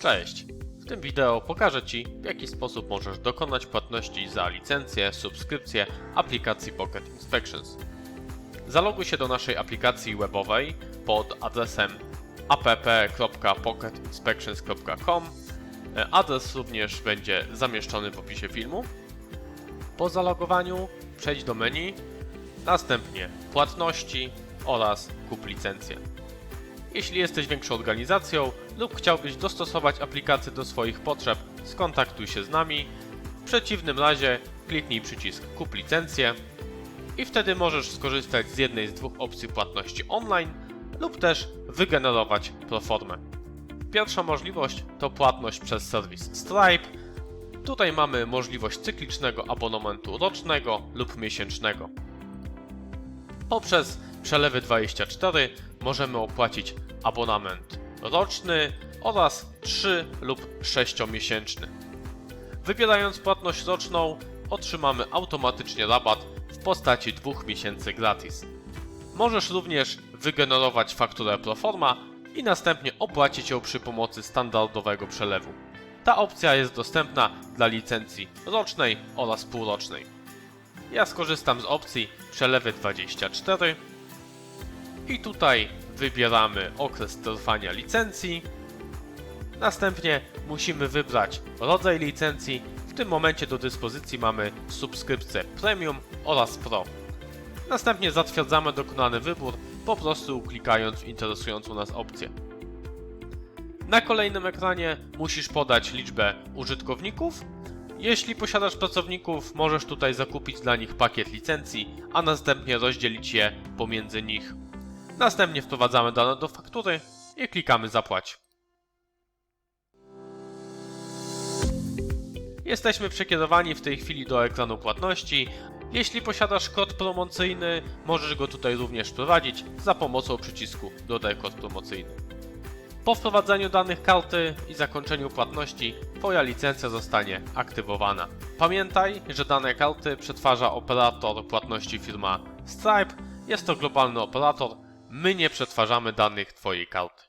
Cześć! W tym wideo pokażę Ci, w jaki sposób możesz dokonać płatności za licencję, subskrypcję aplikacji Pocket Inspections. Zaloguj się do naszej aplikacji webowej pod adresem app.pocketinspections.com. Adres również będzie zamieszczony w opisie filmu. Po zalogowaniu przejdź do menu, następnie płatności oraz kup licencję. Jeśli jesteś większą organizacją lub chciałbyś dostosować aplikację do swoich potrzeb, skontaktuj się z nami. W przeciwnym razie kliknij przycisk Kup licencję i wtedy możesz skorzystać z jednej z dwóch opcji płatności online lub też wygenerować proformę. Pierwsza możliwość to płatność przez serwis Stripe. Tutaj mamy możliwość cyklicznego abonamentu rocznego lub miesięcznego. Poprzez przelewy 24 możemy opłacić abonament roczny oraz 3 lub 6 miesięczny. Wybierając płatność roczną otrzymamy automatycznie rabat w postaci 2 miesięcy gratis. Możesz również wygenerować fakturę proforma i następnie opłacić ją przy pomocy standardowego przelewu. Ta opcja jest dostępna dla licencji rocznej oraz półrocznej. Ja skorzystam z opcji przelewy 24 i tutaj wybieramy okres trwania licencji. Następnie musimy wybrać rodzaj licencji. W tym momencie do dyspozycji mamy subskrypcję Premium oraz Pro. Następnie zatwierdzamy dokonany wybór, po prostu klikając w interesującą nas opcję. Na kolejnym ekranie musisz podać liczbę użytkowników. Jeśli posiadasz pracowników, możesz tutaj zakupić dla nich pakiet licencji, a następnie rozdzielić je pomiędzy nich. Następnie wprowadzamy dane do faktury i klikamy zapłać. Jesteśmy przekierowani w tej chwili do ekranu płatności. Jeśli posiadasz kod promocyjny, możesz go tutaj również wprowadzić za pomocą przycisku Dodaj kod promocyjny. Po wprowadzeniu danych karty i zakończeniu płatności, Twoja licencja zostanie aktywowana. Pamiętaj, że dane karty przetwarza operator płatności firma Stripe. Jest to globalny operator. My nie przetwarzamy danych Twojej karty.